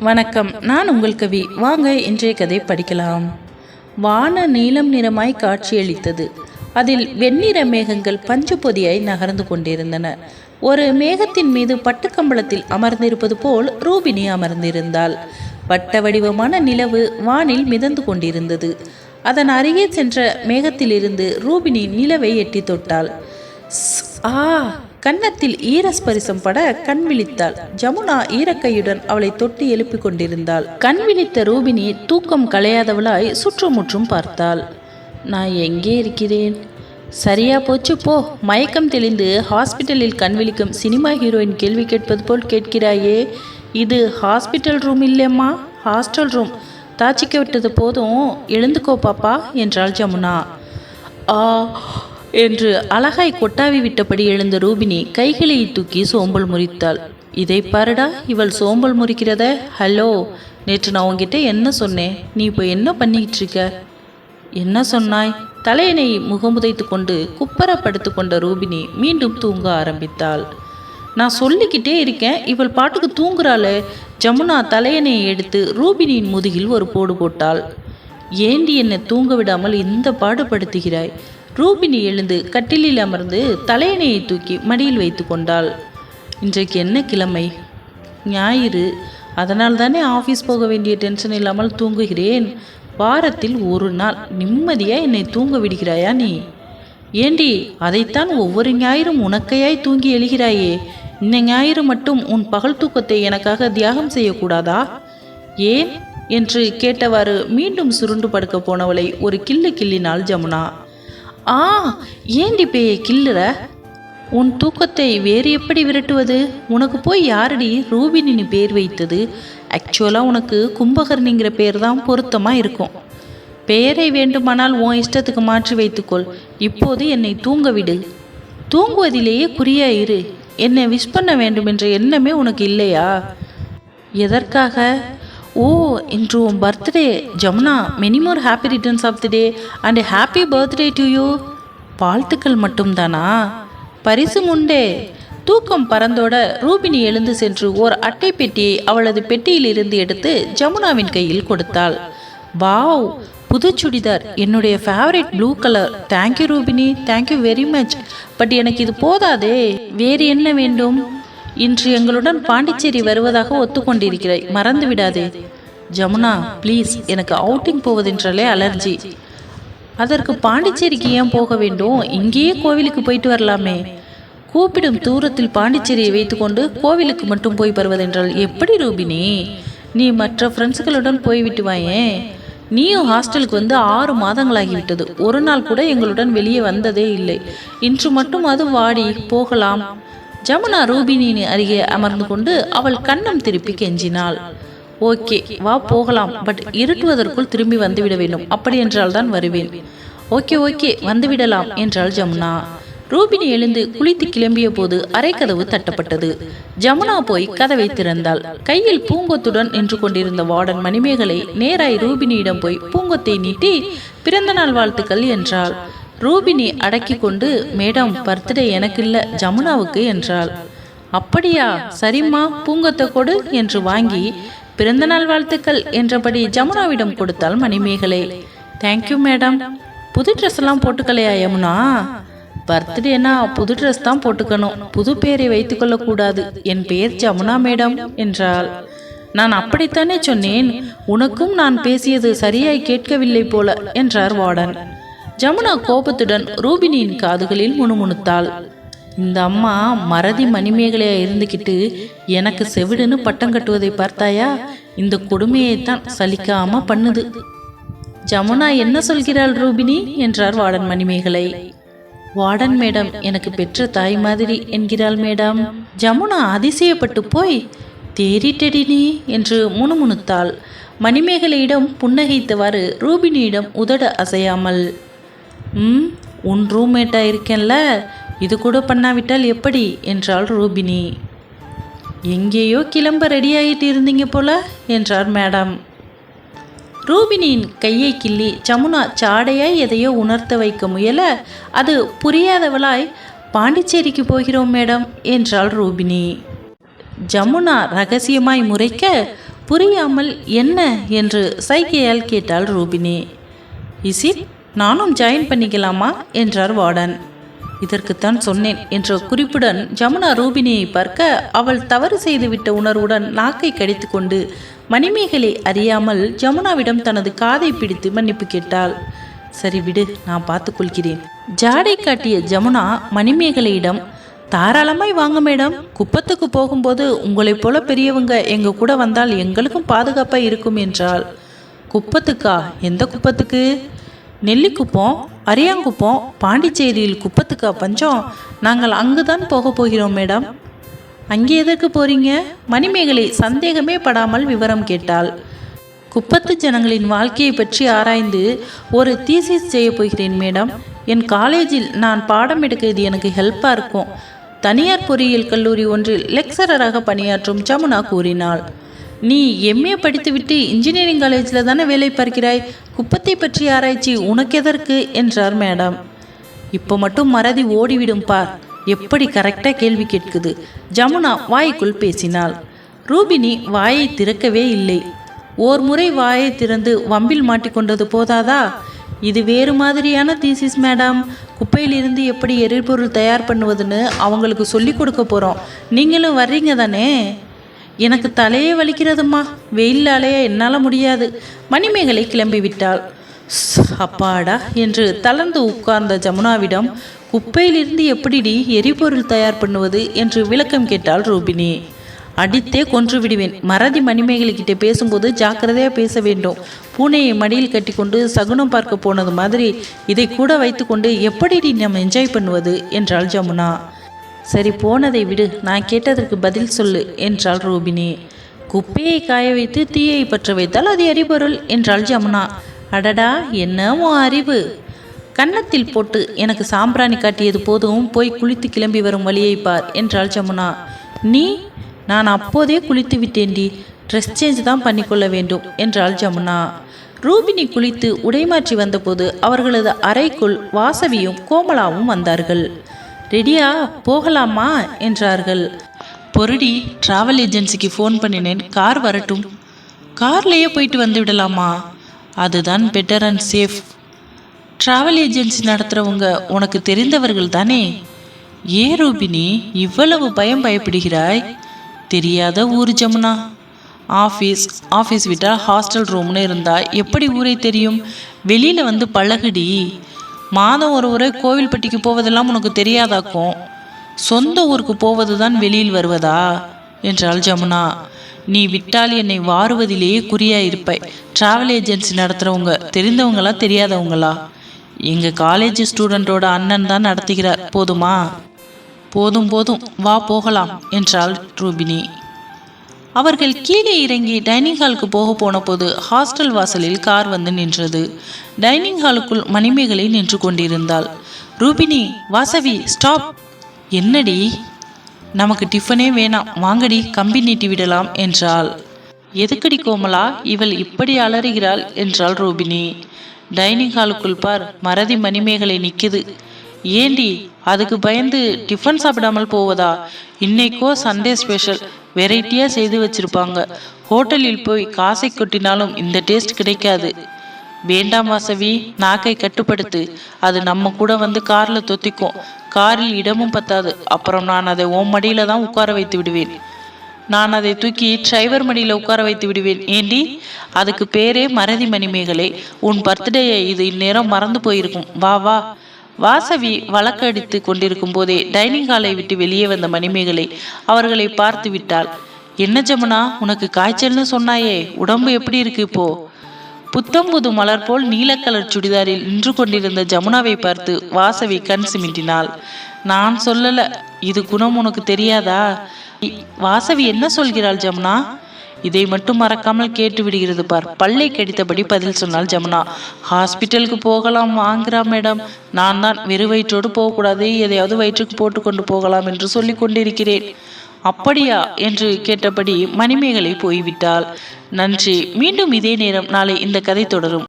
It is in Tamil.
வணக்கம். நான் உங்கள் கவி. வாங்க இன்றைய கதை படிக்கலாம். வான நீலம் நிறமாய் காட்சியளித்தது. அதில் வெண்ணிற மேகங்கள் பஞ்சு பொதியாய் நகர்ந்து கொண்டிருந்தன. ஒரு மேகத்தின் மீது பட்டுக்கம்பளத்தில் அமர்ந்திருப்பது போல் ரூபினி அமர்ந்திருந்தாள். வட்ட வடிவமான நிலவு வானில் மிதந்து கொண்டிருந்தது. அதன் அருகே சென்ற மேகத்திலிருந்து ரூபினி நிலவை எட்டி தொட்டாள். ஸ், ஆ கன்னத்தில் ஈரஸ்பரிசம் பட கண் விழித்தாள். ஜமுனா ஈரக்கையுடன் அவளை தொட்டு எழுப்பிக் கொண்டிருந்தாள். கண் விழித்த ரூபினி தூக்கம் களையாதவளாய் சுற்றுமுற்றும் பார்த்தாள். நான் எங்கே இருக்கிறேன்? சரியா போச்சு போ. மயக்கம் தெளிந்து ஹாஸ்பிட்டலில் கண் விழிக்கும் சினிமா ஹீரோயின் கேள்வி கேட்பது போல் கேட்கிறாயே. இது ஹாஸ்பிட்டல் ரூம் இல்லையம்மா ஹாஸ்டல் ரூம். தாச்சிக்க விட்டது போதும். எழுந்துக்கோ பாப்பா என்றாள் ஜமுனா. ஆ என்று அழகாய் கொட்டாவி விட்டபடி எழுந்த ரூபினி கைகளை தூக்கி சோம்பல் முறித்தாள். இதை பாருடா இவள் சோம்பல் முறிக்கிறத. ஹலோ நேற்று நான் உங்ககிட்ட என்ன சொன்னேன்? நீ இப்போ என்ன பண்ணிக்கிட்டு இருக்க? என்ன சொன்னாய்? தலையணை முகமுதைத்து கொண்டு குப்பர படுத்து கொண்ட ரூபினி மீண்டும் தூங்க ஆரம்பித்தாள். நான் சொல்லிக்கிட்டே இருக்கேன் இவள் பாட்டுக்கு தூங்குறாளே. ஜமுனா தலையணையை எடுத்து ரூபினியின் முதுகில் ஒரு போடு போட்டாள். ஏண்டி என்னை தூங்க விடாமல் இந்த பாடுபடுத்துகிறாய் ரூபினி எழுந்து கட்டிலில் அமர்ந்து தலையணையை தூக்கி மடியில் வைத்து கொண்டாள். இன்றைக்கு என்ன கிழமை? ஞாயிறு. அதனால் தானே ஆஃபீஸ் போக வேண்டிய டென்ஷன் இல்லாமல் தூங்குகிறேன். வாரத்தில் ஒரு நாள். நிம்மதியாக என்னை தூங்க விடுகிறாயா நீ? ஏண்டி அதைத்தான் ஒவ்வொரு ஞாயிறும் உனக்கையாய் தூங்கி எழுகிறாயே. இந்த ஞாயிறு மட்டும் உன் பகல் தூக்கத்தை எனக்காக தியாகம் செய்யக்கூடாதா? ஏன்? என்று கேட்டவாறு மீண்டும் சுருண்டு படுக்க போனவளை ஒரு கிள்ளு கிள்ளினாள் ஜமுனா. ஆ ஏண்டி பேயை கில்லுற உன் தூக்கத்தை வேறு எப்படி விரட்டுவது? உனக்கு போய் யாரடி ரூபினின்னு பேர் வைத்தது? ஆக்சுவலாக உனக்கு கும்பகர்ணிங்கிற பேர் தான் பொருத்தமாக இருக்கும். பெயரை வேண்டுமானால் உன் இஷ்டத்துக்கு மாற்றி வைத்துக்கொள். இப்போது என்னை தூங்க விடு தூங்குவதிலேயே குறியா இரு என்னை விஷ் பண்ண வேண்டும் என்ற எண்ணமே உனக்கு இல்லையா? எதற்காக? ஓ இன்று உன் birthday Jamuna many more happy returns of the day and happy birthday to you வாழ்த்துக்கள் மட்டும்தானா? பரிசு உண்டே தூக்கம் பறந்தோட ரூபினி எழுந்து சென்று ஓர் அட்டை பெட்டியை அவளது பெட்டியிலிருந்து எடுத்து ஜமுனாவின் கையில் கொடுத்தாள். வாவ் புது சுடிதார். என்னுடைய favourite blue colour thank you Rubini. Thank you very much but எனக்கு இது போதாதே. வேறு என்ன வேண்டும்? இன்று எங்களுடன் பாண்டிச்சேரி வருவதாக ஒத்துக்கொண்டிருக்கிறாய். மறந்து விடாதே ஜமுனா ப்ளீஸ் எனக்கு அவுட்டிங் போவதென்றாலே அலர்ஜி அதற்கு பாண்டிச்சேரிக்கு ஏன் போக வேண்டும்? இங்கேயே கோவிலுக்கு போயிட்டு வரலாமே. கூப்பிடும் தூரத்தில் பாண்டிச்சேரியை வைத்துக்கொண்டு கோவிலுக்கு மட்டும் போய் வருவதென்றால் எப்படி ரூபினி? நீ மற்ற ஃப்ரெண்ட்ஸுகளுடன் போய்விட்டு வாயேன் நீயும் ஹாஸ்டலுக்கு வந்து ஆறு மாதங்களாகிவிட்டது. ஒரு நாள் கூட எங்களுடன் வெளியே வந்ததே இல்லை. இன்று மட்டும் அது வாடி போகலாம். ஜமுனா ரூபினியின் அருகே அமர்ந்து கொண்டு அவள் கண்ணம் திருப்பி கெஞ்சினாள். ஓகே வா போகலாம். பட் இருட்டுவதற்குள் திரும்பி வந்துவிட வேண்டும். அப்படி என்றால் தான் வருவேன். ஓகே ஓகே வந்துவிடலாம் என்றாள் ஜமுனா. ரூபினி எழுந்து குளித்து கிளம்பிய போது அரைக்கதவு தட்டப்பட்டது. ஜமுனா போய் கதவை திறந்தாள். கையில் பூங்கொத்துடன் நின்று கொண்டிருந்த வார்டன் மணிமேகலை நேராய் ரூபினியிடம் போய் பூங்கொத்தை நீட்டி பிறந்தநாள் வாழ்த்துக்கள் என்றாள். ரூபினி அடக்கி கொண்டு மேடம் பர்த்டே எனக்கு இல்ல ஜமுனாவுக்கு என்றாள். அப்படியா சரிம்மா பூங்கொத்தை கொடு என்று வாங்கி பிறந்தநாள் வாழ்த்துக்கள் என்றபடி ஜமுனாவிடம் கொடுத்தாள் மணிமேகலை. தேங்க்யூ மேடம் புது ட்ரெஸ் எல்லாம் போட்டுக்கலையா யமுனா? பர்த்டேனா புது ட்ரெஸ் தான் போட்டுக்கணும். புது பெயரை வைத்துக்கொள்ளக்கூடாது என் பெயர் ஜமுனா மேடம் என்றாள். நான் அப்படித்தானே சொன்னேன். உனக்கும் நான் பேசியது சரியாய் கேட்கவில்லை போல என்றார் வார்டன். ஜமுனா கோபத்துடன் ரூபினியின் காதுகளில் முணுமுணுத்தாள். இந்த அம்மா மறதி மணிமேகலையா இருந்துக்கிட்டு எனக்கு செவிடுன்னு பட்டம் கட்டுவதை பார்த்தாயா? இந்த கொடுமையைத்தான் சலிக்காம பண்ணுது. ஜமுனா என்ன சொல்கிறாள் ரூபினி? என்றார் வாடன் மணிமேகலை. வார்டன் மேடம் எனக்கு பெற்ற தாய் மாதிரி என்கிறாள் மேடம். ஜமுனா அதிசயப்பட்டு போய் தேறிட்டடி நீ என்று முணுமுணுத்தாள். மணிமேகலையிடம் புன்னகைத்தவாறு ரூபினியிடம் உதட அசையாமல் ம் உன் ரூம்மேட்டாக இருக்கேன்ல இது கூட பண்ணாவிட்டால் எப்படி? என்றாள் ரூபினி. எங்கேயோ கிளம்ப ரெடி ஆகிட்டு இருந்தீங்க போல என்றார் மேடம் ரூபினியின் கையை கிள்ளி ஜமுனா சாடையாய் எதையோ உணர்த்த வைக்க முயல அது புரியாதவளாய் பாண்டிச்சேரிக்கு போகிறோம் மேடம் என்றாள் ரூபினி. ஜமுனா ரகசியமாய் முறைக்க புரியாமல் என்ன? என்று சைகையால் கேட்டாள் ரூபினி. இசி நானும் ஜாயின் பண்ணிக்கலாமா? என்றார் வார்டன். இதற்குத்தான் சொன்னேன் என்ற குறிப்புடன் ஜமுனா ரூபினியை பார்க்க அவள் தவறு செய்துவிட்ட உணர்வுடன் நாக்கை கடித்து கொண்டு மணிமேகலை அறியாமல் ஜமுனாவிடம் தனது காதை பிடித்து மன்னிப்பு கேட்டாள். சரி விடு நான் பார்த்துக்கொள்கிறேன் ஜாடை காட்டிய ஜமுனா மணிமேகலையிடம் தாராளமாய் வாங்க மேடம். குப்பத்துக்கு போகும்போது உங்களைப் போல பெரியவங்க எங்க கூட வந்தால் எங்களுக்கும் பாதுகாப்பாக இருக்கும் என்றாள். குப்பத்துக்கா? எந்த குப்பத்துக்கு? நெல்லிக்குப்பம் அரியாங்குப்பம் பாண்டிச்சேரியில் குப்பத்துக்கா பஞ்சம். நாங்கள் அங்குதான் போக போகிறோம் மேடம். அங்கே எதற்கு போறீங்க? மணிமேகலை சந்தேகமே படாமல் விவரம் கேட்டாள். குப்பத்து ஜனங்களின் வாழ்க்கையை பற்றி ஆராய்ந்து ஒரு தீசிஸ் செய்ய போகிறேன் மேடம். என் காலேஜில் நான் பாடம் எடுக்க இது எனக்கு ஹெல்ப்பாக இருக்கும். தனியார் பொறியியல் கல்லூரி ஒன்றில் லெக்சரராக பணியாற்றும் ஜமுனா கூறினாள். நீ எம்ஏ படித்துவிட்டு இன்ஜினியரிங் காலேஜில் தானே வேலை பார்க்கிறாய்? குப்பத்தை பற்றிய ஆராய்ச்சி உனக்கு எதற்கு? என்றார் மேடம். இப்போ மட்டும் மறதி ஓடிவிடும் பார். எப்படி கரெக்டாக கேள்வி கேட்குது? ஜமுனா வாய்க்குள் பேசினாள். ரூபினி வாயை திறக்கவே இல்லை. ஓர் முறை வாயை திறந்து வம்பில் மாட்டிக்கொண்டது போதாதா? இது வேறு மாதிரியான தீசிஸ் மேடம் குப்பையிலிருந்து எப்படி எரிபொருள் தயார் பண்ணுவதுன்னு அவங்களுக்கு சொல்லி கொடுக்க போகிறோம் நீங்களும் வர்றீங்க தானே? எனக்கு தலையே வலிக்கிறதும்மா. வெயிலாலேயே என்னால் முடியாது. மணிமேகலை கிளம்பிவிட்டாள். ஸ், அப்பாடா என்று தளர்ந்து உட்கார்ந்த ஜமுனாவிடம் குப்பையிலிருந்து எப்படிடி எரிபொருள் தயார் பண்ணுவது என்று விளக்கம் கேட்டாள் ரூபினி. அடித்தே கொன்று விடுவேன். மறதி மணிமேகலைக்கிட்ட பேசும்போது ஜாக்கிரதையாக பேச வேண்டும். பூனையை மடியில் கட்டிக்கொண்டு சகுனம் பார்க்க போனது மாதிரி இதை கூட வைத்துக்கொண்டு எப்படிடி நம்ம என்ஜாய் பண்ணுவது? என்றாள் ஜமுனா. சரி போனதை விடு. நான் கேட்டதற்கு பதில் சொல்லு என்றாள் ரூபினி. குப்பையை காய வைத்து தீயை பற்ற வைத்தால் அது எரிபொருள் என்றாள் ஜமுனா அடடா என்னமோ அறிவு? கன்னத்தில் போட்டு எனக்கு சாம்பிராணி காட்டியது போதும் போய் குளித்து கிளம்பி வரும் வழியை பார் என்றாள் ஜமுனா நீ நான் அப்போதே குளித்து விட்டேன்டி ட்ரெஸ் சேஞ்ச் தான் பண்ணிக்கொள்ள வேண்டும் என்றாள் ஜமுனா ரூபினி குளித்து உடைமாற்றி வந்தபோது அவர்களது அறைக்குள் வாசவியும் கோமலாவும் வந்தார்கள். ரெடியா போகலாமா? என்றார்கள். பொருடி டிராவல் ஏஜென்சிக்கு ஃபோன் பண்ணினேன். கார் வரட்டும். கார்லேயே போயிட்டு வந்து விடலாமா? அதுதான் better and safe travel agency நடத்துகிறவங்க உனக்கு தெரிந்தவர்கள் தானே? ஏ ரூபினி இவ்வளவு பயம் பயப்படுகிறாய்? தெரியாத ஊர் ஜமுனா. ஆஃபீஸ் ஆஃபீஸ் விட்டால் ஹாஸ்டல் ரூம்னு இருந்தால் எப்படி ஊரை தெரியும்? வெளியில் வந்து பழகுடி. மாதம் ஒரு முறை கோவில்பட்டிக்கு போவதெல்லாம் உனக்கு தெரியாதாக்கும் சொந்த ஊருக்கு போவது தான் வெளியில் வருவதா? என்றாள் ஜமுனா. நீ விட்டால் என்னை வாருவதிலேயே குறியா இருப்பாய் டிராவல் ஏஜென்சி நடத்துகிறவங்க தெரிந்தவங்களா தெரியாதவங்களா? எங்கள் காலேஜ் ஸ்டூடெண்ட்டோட அண்ணன் தான் நடத்துகிறார். போதுமா? போதும் போதும். வா போகலாம் என்றாள் ரூபினி. அவர்கள் கீழே இறங்கி டைனிங் ஹாலுக்கு போக போன போது ஹாஸ்டல் வாசலில் கார் வந்து நின்றது. டைனிங் ஹாலுக்குள் மணிமேகலை நின்று கொண்டிருந்தாள். ரூபினி வாசவி ஸ்டாப்! என்னடி? நமக்கு டிஃபனே வேணாம். வாங்கடி கம்பி நீட்டி விடலாம் என்றாள். எதுக்கடி கோமலா? இவள் இப்படி அலறுகிறாள் என்றாள் ரூபினி. டைனிங் ஹாலுக்குள் பார் மறதி மணிமேகலை நிற்கிது ஏண்டி அதுக்கு பயந்து டிஃபன் சாப்பிடாமல் போவதா? இன்னைக்கோ சண்டே ஸ்பெஷல். வெரைட்டியாக செய்து வச்சுருப்பாங்க. ஹோட்டலில் போய் காசை கொட்டினாலும் இந்த டேஸ்ட் கிடைக்காது. வேண்டாம் வாசவி நாக்கை கட்டுப்படுத்து. அது நம்ம கூட வந்து காரில் தொத்திக்கும். காரில் இடமும் பத்தாது. அப்புறம் நான் அதை உன் மடியில் தான் உட்கார வைத்து விடுவேன். நான் அதை தூக்கி டிரைவர் மடியில் உட்கார வைத்து விடுவேன். ஏண்டி? அதுக்கு பேரே மறதி மணிமேகலை. உன் பர்த்டேயை இது இந்நேரம் மறந்து போயிருக்கும். வா வா. வாசவி வழக்கடித்து கொண்டிருக்கும் போதே டைனிங் ஹாலை விட்டு வெளியே வந்த மணிமேகலை அவர்களை பார்த்து விட்டாள். என்ன ஜமுனா உனக்கு காய்ச்சல்னு சொன்னாயே உடம்பு எப்படி இருக்கு இப்போ? புத்தம் புது மலர் போல் நீலக்கலர் சுடிதாரில் நின்று கொண்டிருந்த ஜமுனாவை பார்த்து வாசவி கண் சிமிட்டினாள். நான் சொல்லல இது குணம் உனக்கு தெரியாதா? இ- வாசவி என்ன சொல்கிறாள் ஜமுனா? இதை மட்டும் மறக்காமல் கேட்டு விடுகிறது பார். பல்லை கடித்தபடி பதில் சொன்னால் ஜமுனா. ஹாஸ்பிட்டலுக்கு போகலாம் வாங்குறா மேடம். நான் தான் வெறு வயிற்றோடு போகக்கூடாது எதையாவது வயிற்றுக்கு போட்டுக்கொண்டு போகலாம் என்று சொல்லி கொண்டிருக்கிறேன். அப்படியா? என்று கேட்டபடி மணிமேகலை போய்விட்டாள். நன்றி மீண்டும் இதே நேரம் நாளை இந்த கதை தொடரும்.